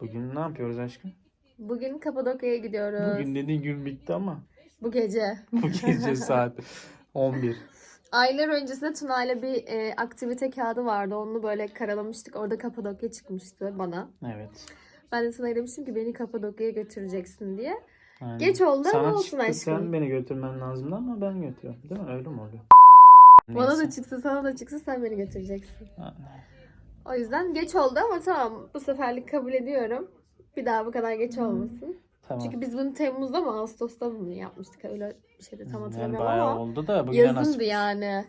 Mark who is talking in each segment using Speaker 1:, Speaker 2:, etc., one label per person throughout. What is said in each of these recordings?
Speaker 1: Bugün ne yapıyoruz aşkım?
Speaker 2: Bugün Kapadokya'ya gidiyoruz.
Speaker 1: Bugün dediğin gün bitti ama
Speaker 2: Bu gece.
Speaker 1: bu gece saat 11.
Speaker 2: Aylar öncesinde Tuna'yla bir e, aktivite kağıdı vardı. Onu böyle karalamıştık. Orada Kapadokya çıkmıştı bana.
Speaker 1: Evet.
Speaker 2: Ben de Tuna'ya demiştim ki beni Kapadokya'ya götüreceksin diye.
Speaker 1: Yani
Speaker 2: Geç oldu ama
Speaker 1: sana
Speaker 2: olsun
Speaker 1: çıktı
Speaker 2: aşkım.
Speaker 1: sen beni götürmen lazımdı ama ben götürüyorum. Değil mi? Öyle mi oluyor?
Speaker 2: Bana
Speaker 1: Neyse.
Speaker 2: da çıksa sana da çıksa sen beni götüreceksin.
Speaker 1: Ha,
Speaker 2: O yüzden geç oldu ama tamam bu seferlik kabul ediyorum. Bir daha bu kadar geç olmasın.
Speaker 1: Tamam.
Speaker 2: Çünkü biz bunu Temmuz'da mı Ağustos'ta mı yapmıştık? Öyle bir şeyde tam
Speaker 1: yani
Speaker 2: hatırlamıyorum
Speaker 1: bayağı
Speaker 2: ama.
Speaker 1: oldu da bugüne
Speaker 2: Yazındı
Speaker 1: nasip.
Speaker 2: yani.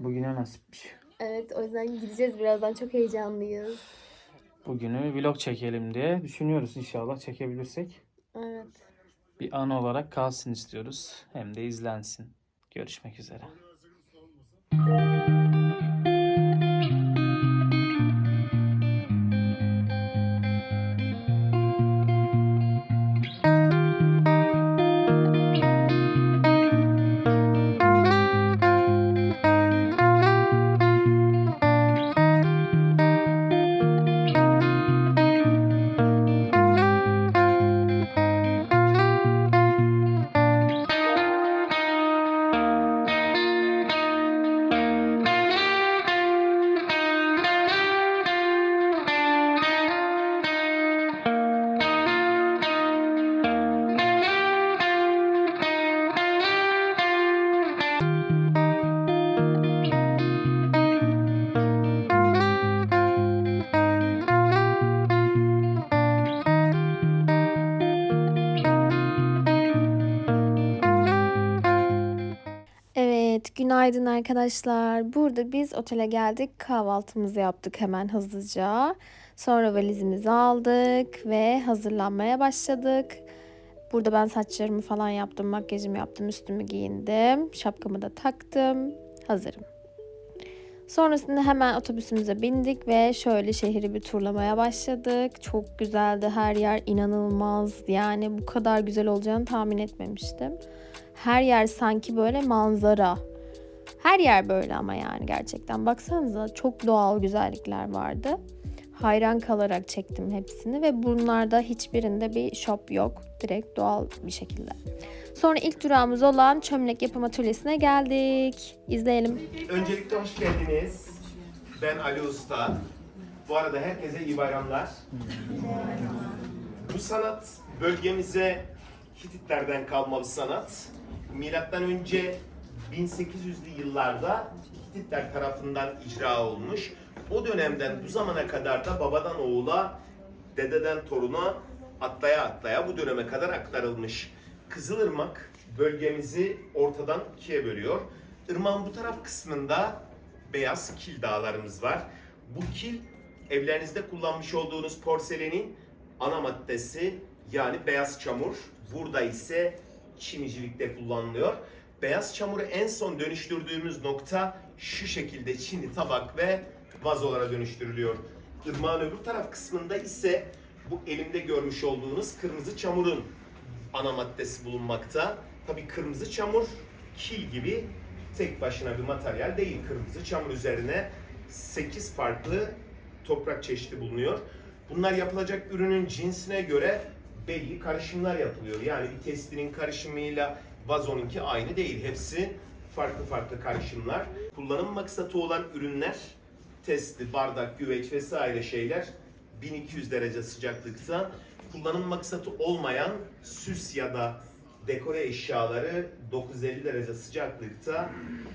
Speaker 1: Bugüne nasipmiş.
Speaker 2: Evet o yüzden gideceğiz birazdan çok heyecanlıyız.
Speaker 1: Bugünü vlog çekelim diye düşünüyoruz inşallah çekebilirsek.
Speaker 2: Evet.
Speaker 1: Bir an olarak kalsın istiyoruz. Hem de izlensin. Görüşmek üzere.
Speaker 2: Günaydın arkadaşlar. Burada biz otele geldik. Kahvaltımızı yaptık hemen hızlıca. Sonra valizimizi aldık ve hazırlanmaya başladık. Burada ben saçlarımı falan yaptım, makyajımı yaptım, üstümü giyindim. Şapkamı da taktım. Hazırım. Sonrasında hemen otobüsümüze bindik ve şöyle şehri bir turlamaya başladık. Çok güzeldi her yer inanılmaz. Yani bu kadar güzel olacağını tahmin etmemiştim. Her yer sanki böyle manzara. Her yer böyle ama yani gerçekten. Baksanıza çok doğal güzellikler vardı. Hayran kalarak çektim hepsini ve bunlarda hiçbirinde bir shop yok. Direkt doğal bir şekilde. Sonra ilk durağımız olan çömlek yapım atölyesine geldik. İzleyelim.
Speaker 3: Öncelikle hoş geldiniz. Ben Ali Usta. Bu arada herkese iyi bayramlar. Bu sanat bölgemize Hititlerden kalma bir sanat. Milattan önce 1800'lü yıllarda Hititler tarafından icra olmuş. O dönemden bu zamana kadar da babadan oğula, dededen toruna atlaya atlaya bu döneme kadar aktarılmış. Kızılırmak bölgemizi ortadan ikiye bölüyor. Irmağın bu taraf kısmında beyaz kil dağlarımız var. Bu kil evlerinizde kullanmış olduğunuz porselenin ana maddesi yani beyaz çamur. Burada ise çinicilikte kullanılıyor. Beyaz çamuru en son dönüştürdüğümüz nokta şu şekilde çini tabak ve vazolara dönüştürülüyor. Irmağın öbür taraf kısmında ise bu elimde görmüş olduğunuz kırmızı çamurun ana maddesi bulunmakta. Tabii kırmızı çamur kil gibi tek başına bir materyal değil. Kırmızı çamur üzerine 8 farklı toprak çeşidi bulunuyor. Bunlar yapılacak ürünün cinsine göre belli karışımlar yapılıyor. Yani bir testinin karışımıyla vazonunki aynı değil. Hepsi farklı farklı karışımlar. Kullanım maksatı olan ürünler testi, bardak, güveç vesaire şeyler 1200 derece sıcaklıkta. Kullanım maksatı olmayan süs ya da dekore eşyaları 950 derece sıcaklıkta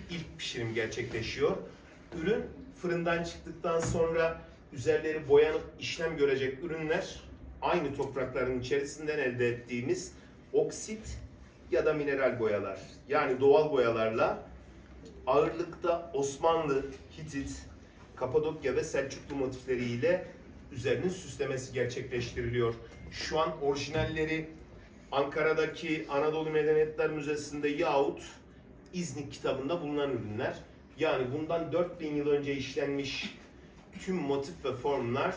Speaker 3: ilk pişirim gerçekleşiyor. Ürün fırından çıktıktan sonra üzerleri boyanıp işlem görecek ürünler aynı toprakların içerisinden elde ettiğimiz oksit ya da mineral boyalar. Yani doğal boyalarla ağırlıkta Osmanlı, Hitit, Kapadokya ve Selçuklu motifleriyle üzerinin süslemesi gerçekleştiriliyor. Şu an orijinalleri Ankara'daki Anadolu Medeniyetler Müzesi'nde yahut İznik kitabında bulunan ürünler. Yani bundan 4000 yıl önce işlenmiş tüm motif ve formlar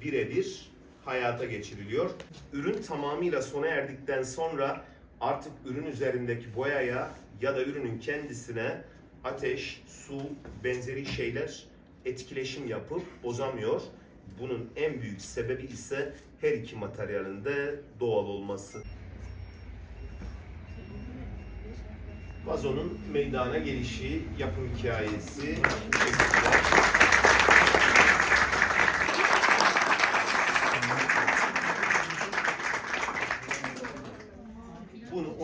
Speaker 3: birebir hayata geçiriliyor. Ürün tamamıyla sona erdikten sonra artık ürün üzerindeki boyaya ya da ürünün kendisine ateş, su, benzeri şeyler etkileşim yapıp bozamıyor. Bunun en büyük sebebi ise her iki materyalin de doğal olması. Vazonun meydana gelişi, yapım hikayesi.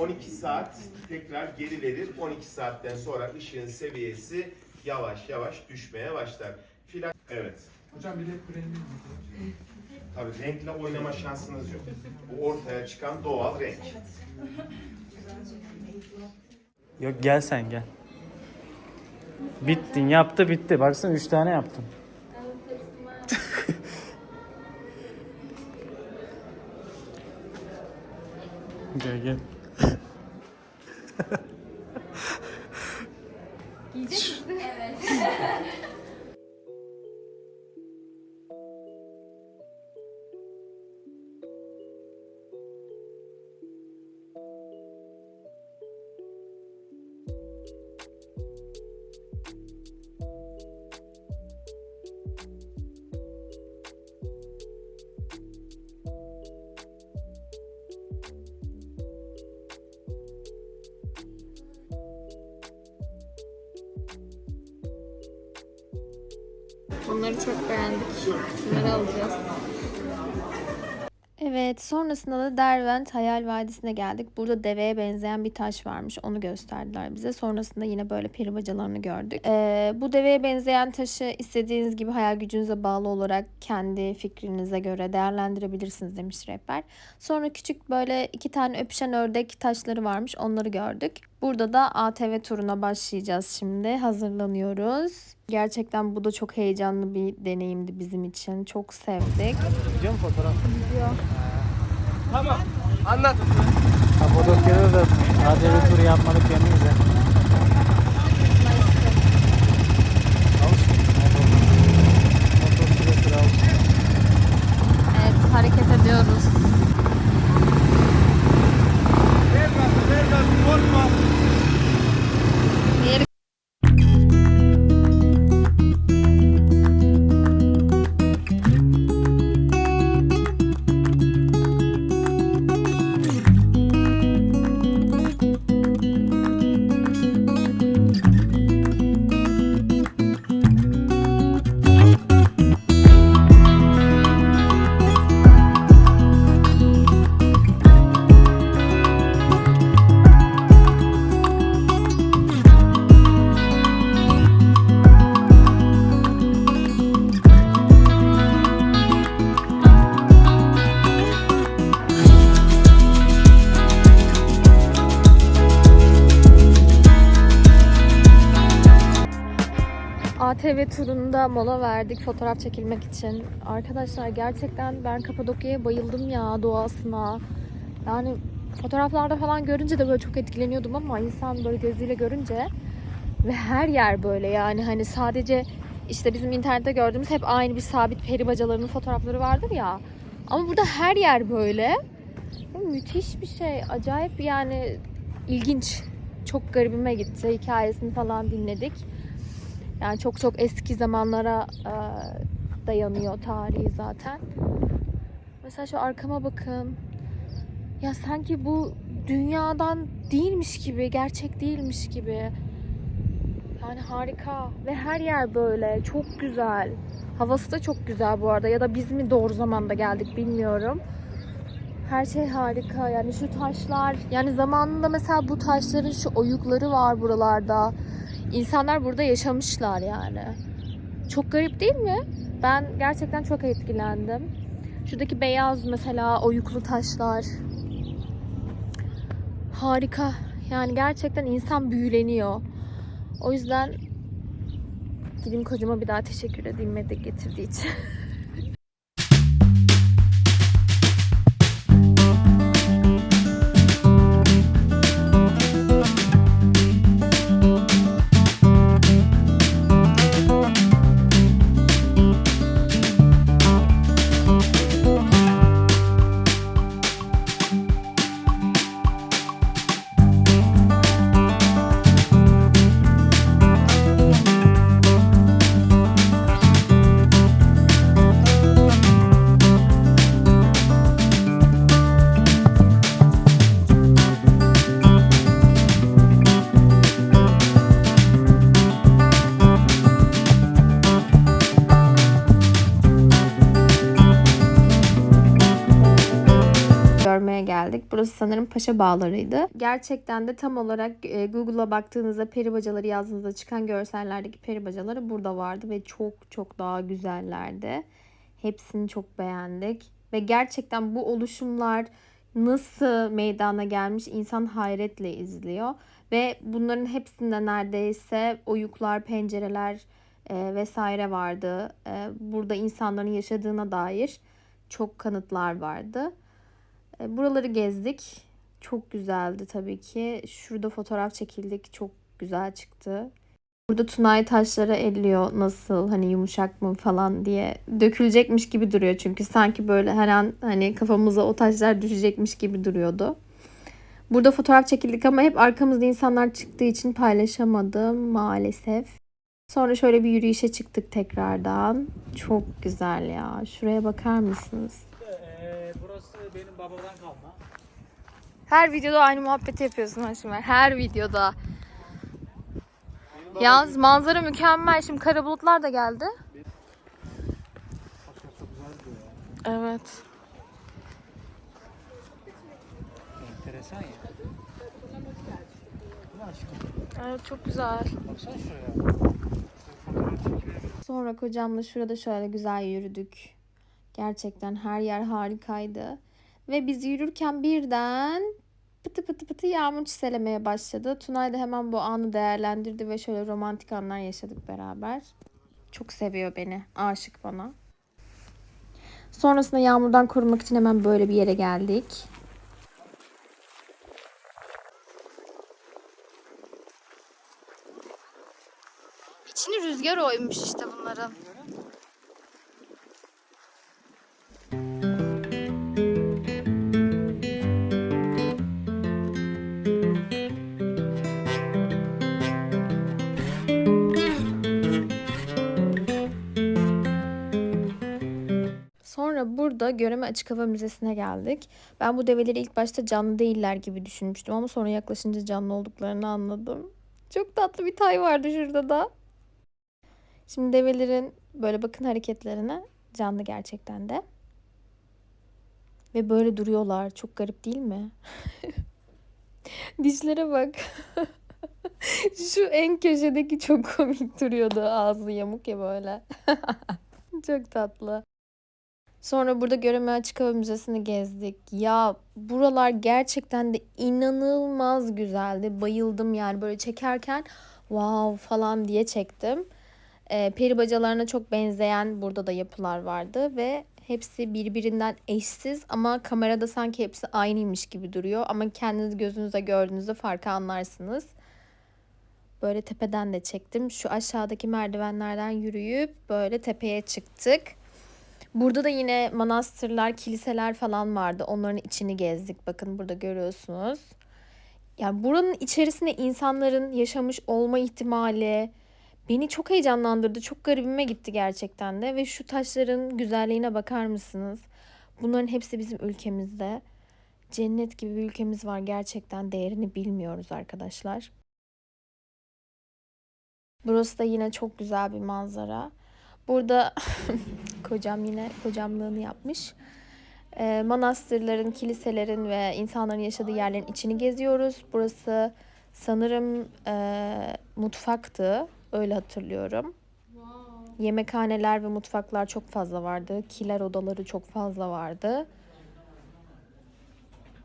Speaker 3: 12 saat tekrar geri verir. 12 saatten sonra ışığın seviyesi yavaş yavaş düşmeye başlar. Filan evet.
Speaker 4: Hocam bir de kurenin mi?
Speaker 3: Tabii renkle oynama şansınız yok. Bu ortaya çıkan doğal renk.
Speaker 1: Yok gel sen gel. Bittin yaptı bitti. Baksana 3 tane yaptım. gel gel. Yiyecek misin? Evet.
Speaker 2: Bunları çok beğendik. Bunları alacağız. Evet, sonrasında da Dervent Hayal Vadisi'ne geldik. Burada deveye benzeyen bir taş varmış. Onu gösterdiler bize. Sonrasında yine böyle peri bacalarını gördük. Ee, bu deveye benzeyen taşı istediğiniz gibi hayal gücünüze bağlı olarak kendi fikrinize göre değerlendirebilirsiniz demiş rehber. Sonra küçük böyle iki tane öpüşen ördek taşları varmış. Onları gördük. Burada da ATV turuna başlayacağız şimdi. Hazırlanıyoruz. Gerçekten bu da çok heyecanlı bir deneyimdi bizim için. Çok sevdik.
Speaker 1: Gidiyor mu fotoğraf?
Speaker 4: Tamam. Anlat.
Speaker 1: Kapadokya'da da ATV turu yapmadık yemeyiz
Speaker 2: turunda mola verdik fotoğraf çekilmek için. Arkadaşlar gerçekten ben Kapadokya'ya bayıldım ya doğasına. Yani fotoğraflarda falan görünce de böyle çok etkileniyordum ama insan böyle gözüyle görünce ve her yer böyle yani hani sadece işte bizim internette gördüğümüz hep aynı bir sabit peri bacalarının fotoğrafları vardır ya. Ama burada her yer böyle. Müthiş bir şey. Acayip yani ilginç. Çok garibime gitti. Hikayesini falan dinledik. Yani çok çok eski zamanlara e, dayanıyor tarihi zaten. Mesela şu arkama bakın. Ya sanki bu dünyadan değilmiş gibi, gerçek değilmiş gibi. Yani harika ve her yer böyle çok güzel. Havası da çok güzel bu arada ya da biz mi doğru zamanda geldik bilmiyorum. Her şey harika yani şu taşlar yani zamanında mesela bu taşların şu oyukları var buralarda. İnsanlar burada yaşamışlar yani. Çok garip değil mi? Ben gerçekten çok etkilendim. Şuradaki beyaz mesela oyuklu taşlar. Harika. Yani gerçekten insan büyüleniyor. O yüzden gideyim kocama bir daha teşekkür edeyim Medek getirdiği için. Burası sanırım Paşa Bağları'ydı. Gerçekten de tam olarak e, Google'a baktığınızda peri bacaları yazdığınızda çıkan görsellerdeki peri bacaları burada vardı ve çok çok daha güzellerdi. Hepsini çok beğendik ve gerçekten bu oluşumlar nasıl meydana gelmiş insan hayretle izliyor ve bunların hepsinde neredeyse oyuklar, pencereler e, vesaire vardı. E, burada insanların yaşadığına dair çok kanıtlar vardı. E, buraları gezdik. Çok güzeldi tabii ki. Şurada fotoğraf çekildik. Çok güzel çıktı. Burada Tunay taşları elliyor nasıl hani yumuşak mı falan diye. Dökülecekmiş gibi duruyor çünkü sanki böyle her an hani kafamıza o taşlar düşecekmiş gibi duruyordu. Burada fotoğraf çekildik ama hep arkamızda insanlar çıktığı için paylaşamadım maalesef. Sonra şöyle bir yürüyüşe çıktık tekrardan. Çok güzel ya. Şuraya bakar mısınız?
Speaker 1: Ee, burası benim babadan kalma.
Speaker 2: Her videoda aynı muhabbeti yapıyorsun Haşimer. Her videoda. Yalnız manzara mükemmel. Şimdi kara bulutlar da geldi. Evet.
Speaker 1: Enteresan ya. Bu ne aşkım?
Speaker 2: Evet çok güzel.
Speaker 1: Baksana şuraya.
Speaker 2: Sonra kocamla şurada şöyle güzel yürüdük. Gerçekten her yer harikaydı. Ve biz yürürken birden pıtı pıtı pıtı yağmur çiselemeye başladı. Tunay da hemen bu anı değerlendirdi ve şöyle romantik anlar yaşadık beraber. Çok seviyor beni. Aşık bana. Sonrasında yağmurdan korunmak için hemen böyle bir yere geldik. İçini rüzgar oymuş işte bunların. Burada Göreme Açık Hava Müzesi'ne geldik. Ben bu develeri ilk başta canlı değiller gibi düşünmüştüm ama sonra yaklaşınca canlı olduklarını anladım. Çok tatlı bir tay vardı şurada da. Şimdi develerin böyle bakın hareketlerine canlı gerçekten de. Ve böyle duruyorlar. Çok garip değil mi? Dişlere bak. Şu en köşedeki çok komik duruyordu. Ağzı yamuk ya böyle. çok tatlı. Sonra burada Göreme Açık Hava Müzesi'ni gezdik. Ya buralar gerçekten de inanılmaz güzeldi. Bayıldım yani böyle çekerken wow falan diye çektim. Ee, peri bacalarına çok benzeyen burada da yapılar vardı ve hepsi birbirinden eşsiz ama kamerada sanki hepsi aynıymış gibi duruyor. Ama kendiniz gözünüze gördüğünüzde farkı anlarsınız. Böyle tepeden de çektim. Şu aşağıdaki merdivenlerden yürüyüp böyle tepeye çıktık. Burada da yine manastırlar, kiliseler falan vardı. Onların içini gezdik. Bakın burada görüyorsunuz. Yani buranın içerisinde insanların yaşamış olma ihtimali beni çok heyecanlandırdı. Çok garibime gitti gerçekten de. Ve şu taşların güzelliğine bakar mısınız? Bunların hepsi bizim ülkemizde. Cennet gibi bir ülkemiz var. Gerçekten değerini bilmiyoruz arkadaşlar. Burası da yine çok güzel bir manzara. Burada kocam yine kocamlığını yapmış. Ee, manastırların, kiliselerin ve insanların yaşadığı yerlerin içini geziyoruz. Burası sanırım e, mutfaktı. Öyle hatırlıyorum. Yemekhaneler ve mutfaklar çok fazla vardı. Kiler odaları çok fazla vardı.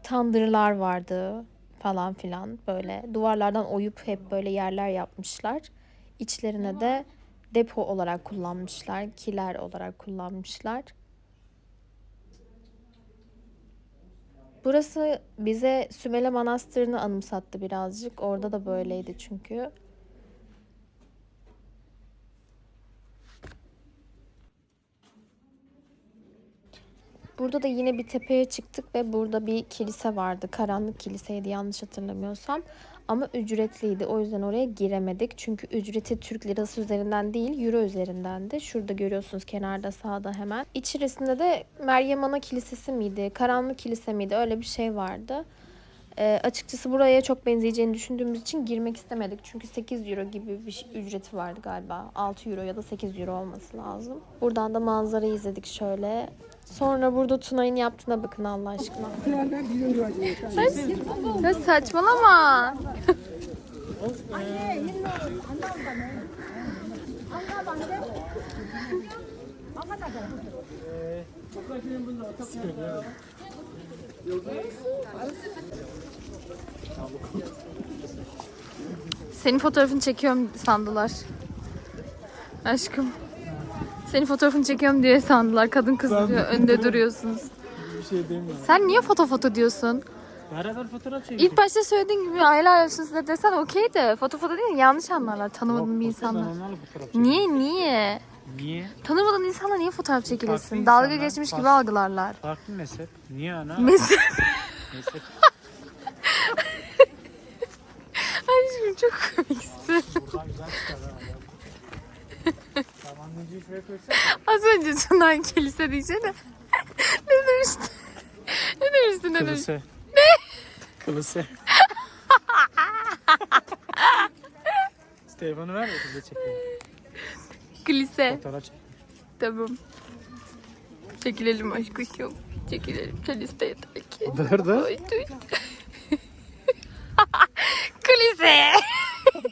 Speaker 2: Tandırlar vardı falan filan böyle. Duvarlardan oyup hep böyle yerler yapmışlar. İçlerine de depo olarak kullanmışlar, kiler olarak kullanmışlar. Burası bize Sümele Manastırı'nı anımsattı birazcık. Orada da böyleydi çünkü. Burada da yine bir tepeye çıktık ve burada bir kilise vardı. Karanlık kiliseydi yanlış hatırlamıyorsam. Ama ücretliydi. O yüzden oraya giremedik. Çünkü ücreti Türk lirası üzerinden değil, euro üzerindendi. Şurada görüyorsunuz kenarda sağda hemen. İçerisinde de Meryem Ana Kilisesi miydi? Karanlık Kilise miydi? Öyle bir şey vardı. Ee, açıkçası buraya çok benzeyeceğini düşündüğümüz için girmek istemedik. Çünkü 8 euro gibi bir şey- ücreti vardı galiba. 6 euro ya da 8 euro olması lazım. Buradan da manzarayı izledik şöyle. Sonra burada Tuna'nın yaptığına bakın Allah aşkına. Ya saçmalama. Senin fotoğrafını çekiyorum sandılar. Aşkım. Senin fotoğrafını çekiyorum diye sandılar. Kadın kız diyor. Önde duruyorsunuz.
Speaker 1: Bir şey demiyorum.
Speaker 2: Sen niye foto foto diyorsun?
Speaker 1: Beraber fotoğraf çekelim.
Speaker 2: İlk başta söylediğin gibi helal olsun size desen okey de foto foto değil yanlış anlarlar tanımadığın bir insanlar. Niye niye?
Speaker 1: Niye?
Speaker 2: Tanımadığın insanla niye fotoğraf çekilirsin?
Speaker 1: Farklı
Speaker 2: Dalga
Speaker 1: insanlar,
Speaker 2: geçmiş gibi
Speaker 1: farklı.
Speaker 2: algılarlar.
Speaker 1: Farklı mezhep. Niye ana?
Speaker 2: Mesela
Speaker 1: mezhep.
Speaker 2: aşkım çok komiksin.
Speaker 1: Buradan güzel çıkar ha. Tamam Neci'yi şuraya koysak.
Speaker 2: Az önce Tunay kilise diyeceğine. ne demiştin? ne demiştin ne demiştin?
Speaker 1: Kılısı. Ne? Kılısı. Telefonu ver de de çekelim. Fotoğraf çek.
Speaker 2: Tamam. Çekilelim aşkım. Çekilelim. Sen iste yeter ki.
Speaker 1: Nerede?
Speaker 2: Ay, duy. Kulise.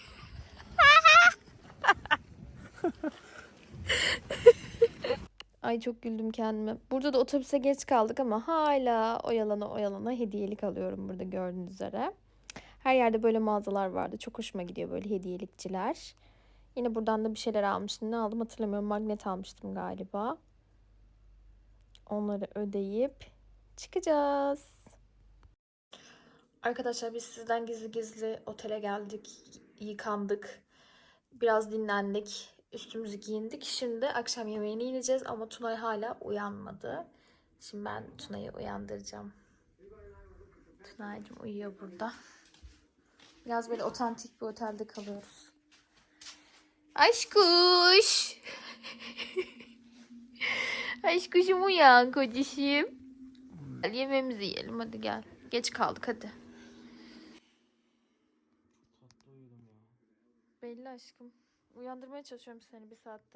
Speaker 2: Ay çok güldüm kendime. Burada da otobüse geç kaldık ama hala oyalana oyalana hediyelik alıyorum burada gördüğünüz üzere. Her yerde böyle mağazalar vardı. Çok hoşuma gidiyor böyle hediyelikçiler. Yine buradan da bir şeyler almıştım. Ne aldım hatırlamıyorum. Magnet almıştım galiba. Onları ödeyip çıkacağız. Arkadaşlar biz sizden gizli gizli otele geldik. Yıkandık. Biraz dinlendik. Üstümüzü giyindik. Şimdi akşam yemeğine ineceğiz ama Tunay hala uyanmadı. Şimdi ben Tunay'ı uyandıracağım. Tunay'cığım uyuyor burada. Biraz böyle otantik bir otelde kalıyoruz. Aşkuş. Aşkuşum uyan kocişim. Gel yemeğimizi yiyelim hadi gel. Geç kaldık hadi. Belli aşkım. Uyandırmaya çalışıyorum seni bir saattir.